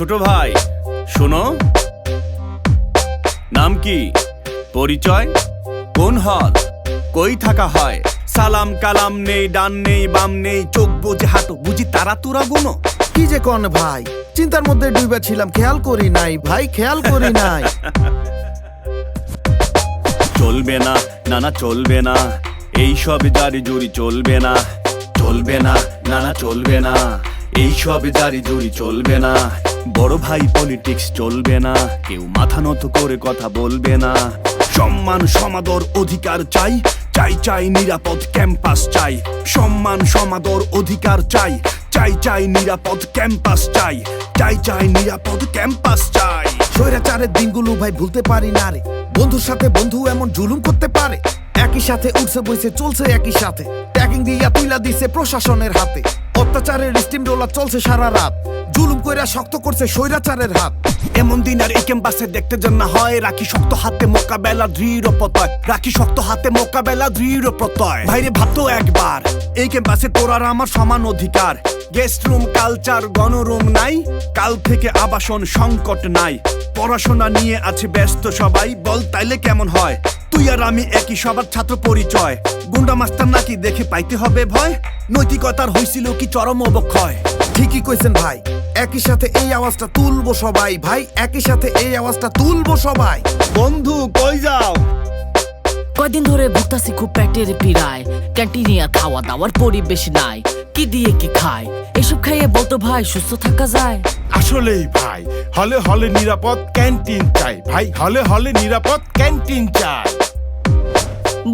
ছোট ভাই শোনো। নাম কি? পরিচয়? কোন হল? কই থাকা হয়? সালাম কালাম নেই ডান নেই বাম নেই চোখ বুঝে হাঁটো বুঝি তারা তোরা গুনো? কি যে কন ভাই চিন্তার মধ্যে ডুবে ছিলাম খেয়াল করি নাই ভাই খেয়াল করি নাই। চলবে না না না চলবে না এই সব জারি জুরি চলবে না। চলবে না না না চলবে না এই সব জারি জুরি চলবে না। বড় ভাই পলিটিক্স চলবে না, কেউ মাথা নত করে কথা বলবে না। সম্মান, সমাদর অধিকার চাই চাই চাই নিরাপদ ক্যাম্পাস চাই। সম্মান, সমাদর অধিকার চাই চাই চাই নিরাপদ ক্যাম্পাস চাই চাই চাই নিরাপদ ক্যাম্পাস চাই। স্বৈরাচারের দিনগুলো ভাই ভুলতে পারি না রে। বন্ধুর সাথে বন্ধু এমন জুলুম করতে পারে। একই সাথে উঠছে বইছে, চলছে একই সাথে। ট্যাগিং দিয়া তুইলা দিছে প্রশাসনের হাতে। অত্যাচারের স্টিম রোলার চলছে সারা রাত। জুলুম কইরা শক্ত করছে স্বৈরাচারের হাত। এমন দিন আর এই ক্যাম্পাসে দেখতে যেন না হয়, রাখি শক্ত হাতে মোকাবেলা দৃঢ় প্রত্যয়। রাখি শক্ত হাতে মোকাবেলা দৃঢ় প্রত্যয়। বাইরে ভাবতো একবার, এই ক্যাম্পাসে তোর আর আমার সমান অধিকার। গেস্ট রুম কালচার গণরুম নাই, কাল থেকে আবাসন সংকট নাই। পড়াশোনা নিয়ে আছে ব্যস্ত সবাই, বল তাইলে কেমন হয়? তুই আর আমি একই সবার ছাত্র পরিচয়। গুন্ডা মাস্টার নাকি দেখে পাইতে হবে ভয়? নৈতিকতার হয়েছিল কি চরম অবক্ষয়? ঠিকই কইছেন ভাই একই সাথে এই আওয়াজটা তুলবো সবাই ভাই একই সাথে এই আওয়াজটা তুলবো সবাই। বন্ধু কই যাও? কয়দিন ধরে ভুগতাছি খুব পেটের পীড়ায়। ক্যান্টিনে আর খাওয়া দাওয়ার পরিবেশ নাই। কি দিয়ে কি খায়? এসব খাইয়ে বলতো ভাই সুস্থ থাকা যায়। আসলেই ভাই হলে হলে নিরাপদ ক্যান্টিন চাই। ভাই হলে হলে নিরাপদ ক্যান্টিন চাই।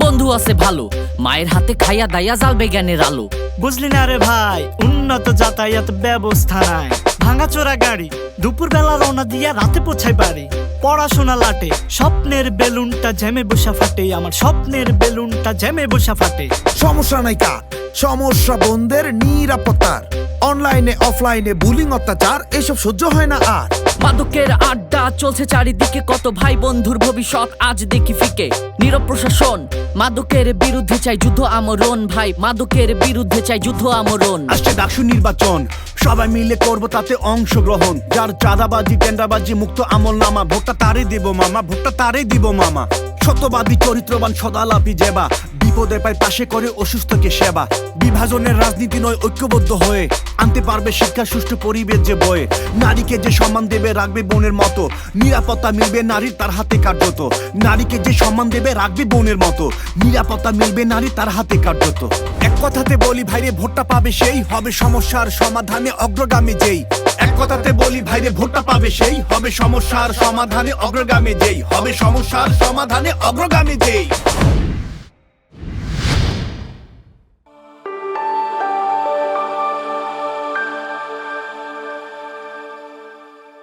বন্ধু আছে ভালো মায়ের হাতে খাইয়া দাইয়া জালবে জ্ঞানের আলো। বুঝলি না রে ভাই উন্নত যাতায়াত ব্যবস্থা নাই। ভাঙাচোরা গাড়ি দুপুর বেলা রওনা দিয়া রাতে পৌঁছাই পারে পড়াশোনা লাটে স্বপ্নের বেলুনটা জ্যামে বসা ফাটে আমার স্বপ্নের বেলুনটা জ্যামে বসা ফাটে। সমস্যা নাই কার? সমস্যা বন্ধের নিরাপত্তার। অনলাইনে অফলাইনে বুলিং অত্যাচার এসব সহ্য হয় না আর। মাদকের আড্ডা চলছে চারিদিকে। কত ভাই বন্ধুর ভবিষ্যৎ আজ দেখি ফিকে। নীরব প্রশাসন, মাদকের বিরুদ্ধে চাই যুদ্ধ আমরণ। ভাই, মাদকের বিরুদ্ধে চাই যুদ্ধ আমরণ। আসছে ডাকসু নির্বাচন, সবাই মিলে করব তাতে অংশগ্রহণ। যার চাঁদাবাজি, টেন্ডারবাজি, মুক্ত আমল নামা, ভোটটা তারে দিব মামা, ভোটটা তারে দিব মামা। সত্যবাদী, চরিত্রবান, সদালাপি, জেবা। বিপদে পায়, পাশে করে অসুস্থকে সেবা। বিভাজনের রাজনীতি নয়, ঐক্যবদ্ধ হয়ে। আনতে পারবে শিক্ষা, সুষ্ঠু পরিবেশ যে বয়ে। নারীকে যে সম্মান দেবে, রাখবে বোনের মতো। নিরাপত্তা মিলবে নারীর তার হাতে কার্যত। নারীকে যে সম্মান দেবে, রাখবে বোনের মতো। নিরাপত্তা মিলবে নারী তার হাতে কার্যত। এক কথাতে বলি, ভাইরে, ভোটটা পাবে সেই, হবে সমস্যার সমাধানে অগ্রগামী যেই। এক কথাতে বলি, ভাইরে, ভোটটা পাবে সেই, হবে সমস্যার সমাধানে অগ্রগামী যেই। হবে সমস্যার সমাধানে অগ্রগামী যেই।